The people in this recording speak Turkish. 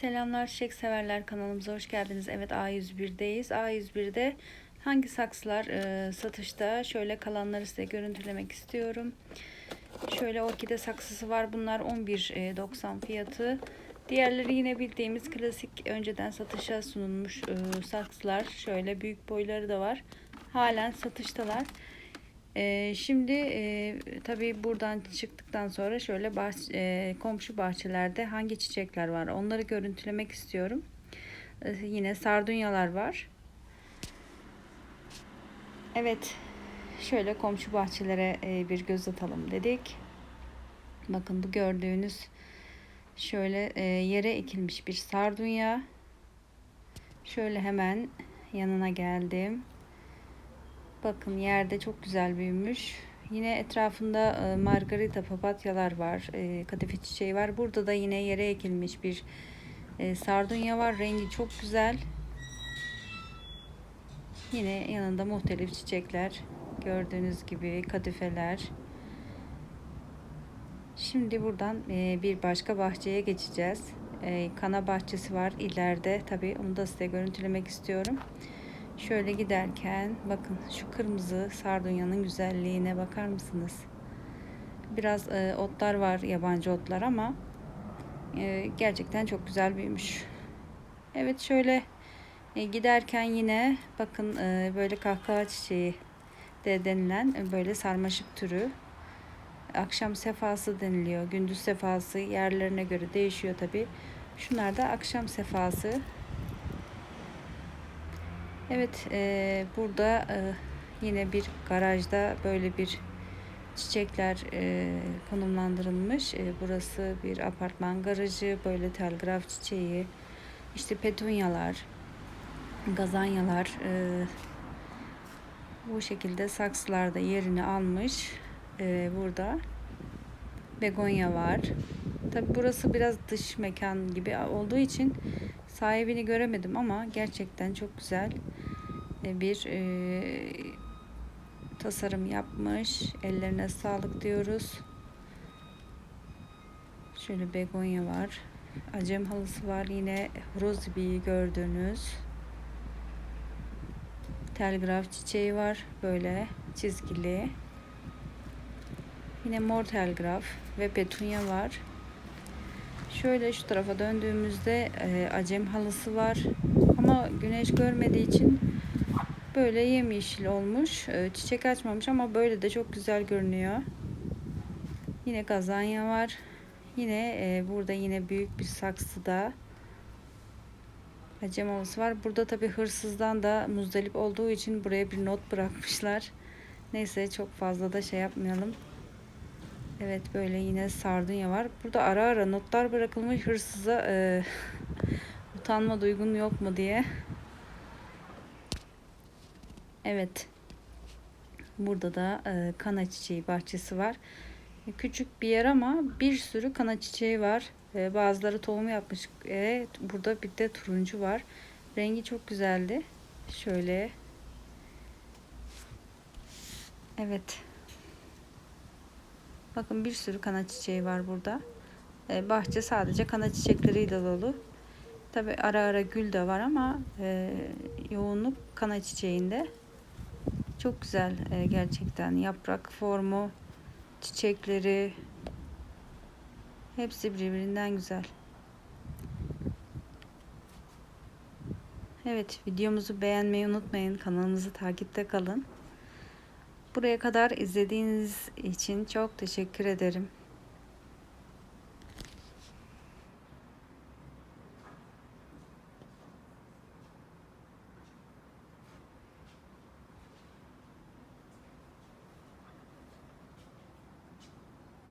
Selamlar çiçek severler kanalımıza hoş geldiniz. Evet A101'deyiz. A101'de hangi saksılar e, satışta? Şöyle kalanları size görüntülemek istiyorum. Şöyle orkide saksısı var. Bunlar 11.90 fiyatı. Diğerleri yine bildiğimiz klasik önceden satışa sunulmuş e, saksılar. Şöyle büyük boyları da var. Halen satıştalar. Ee, şimdi e, tabii buradan çıktıktan sonra şöyle bahç- e, komşu bahçelerde hangi çiçekler var onları görüntülemek istiyorum. Ee, yine sardunyalar var. Evet şöyle komşu bahçelere e, bir göz atalım dedik. Bakın bu gördüğünüz şöyle e, yere ekilmiş bir sardunya. Şöyle hemen yanına geldim. Bakın yerde çok güzel büyümüş. Yine etrafında e, margarita papatyalar var. E, kadife çiçeği var. Burada da yine yere ekilmiş bir e, sardunya var. Rengi çok güzel. Yine yanında muhtelif çiçekler. Gördüğünüz gibi kadifeler. Şimdi buradan e, bir başka bahçeye geçeceğiz. E, kana bahçesi var ileride. Tabii onu da size görüntülemek istiyorum. Şöyle giderken bakın şu kırmızı sardunyanın güzelliğine bakar mısınız? Biraz e, otlar var yabancı otlar ama e, gerçekten çok güzel büyümüş. Evet şöyle e, giderken yine bakın e, böyle kahkaha çiçeği de denilen e, böyle sarmaşık türü. Akşam sefası deniliyor. Gündüz sefası yerlerine göre değişiyor tabi. Şunlar da akşam sefası. Evet, e, burada e, yine bir garajda böyle bir çiçekler e, konumlandırılmış. E, burası bir apartman garajı, böyle telgraf çiçeği, işte petunyalar, gazanyalar e, bu şekilde saksılarda yerini almış. E, burada begonya var. Tabi burası biraz dış mekan gibi olduğu için sahibini göremedim ama gerçekten çok güzel e, bir e, tasarım yapmış. Ellerine sağlık diyoruz. Şöyle begonya var. Acem halısı var. Yine rozibiyi gördüğünüz. Telgraf çiçeği var. Böyle çizgili. Yine mor telgraf ve petunya var. Şöyle şu tarafa döndüğümüzde e, acem halısı var. Ama güneş görmediği için böyle yemyeşil olmuş. E, çiçek açmamış ama böyle de çok güzel görünüyor. Yine gazanya var. Yine e, burada yine büyük bir saksıda acem halısı var. Burada tabi hırsızdan da muzdarip olduğu için buraya bir not bırakmışlar. Neyse çok fazla da şey yapmayalım. Evet böyle yine sardunya var. Burada ara ara notlar bırakılmış hırsıza e, utanma duygun yok mu diye. Evet. Burada da e, kana çiçeği bahçesi var. E, küçük bir yer ama bir sürü kana çiçeği var. E, bazıları tohum yapmış. E, burada bir de turuncu var. Rengi çok güzeldi. Şöyle. Evet. Bakın bir sürü kana çiçeği var burada. E, bahçe sadece kana çiçekleriyle dolu. Tabi ara ara gül de var ama e, yoğunluk kana çiçeğinde. Çok güzel e, gerçekten yaprak formu, çiçekleri hepsi birbirinden güzel. Evet videomuzu beğenmeyi unutmayın. Kanalımızı takipte kalın. Buraya kadar izlediğiniz için çok teşekkür ederim.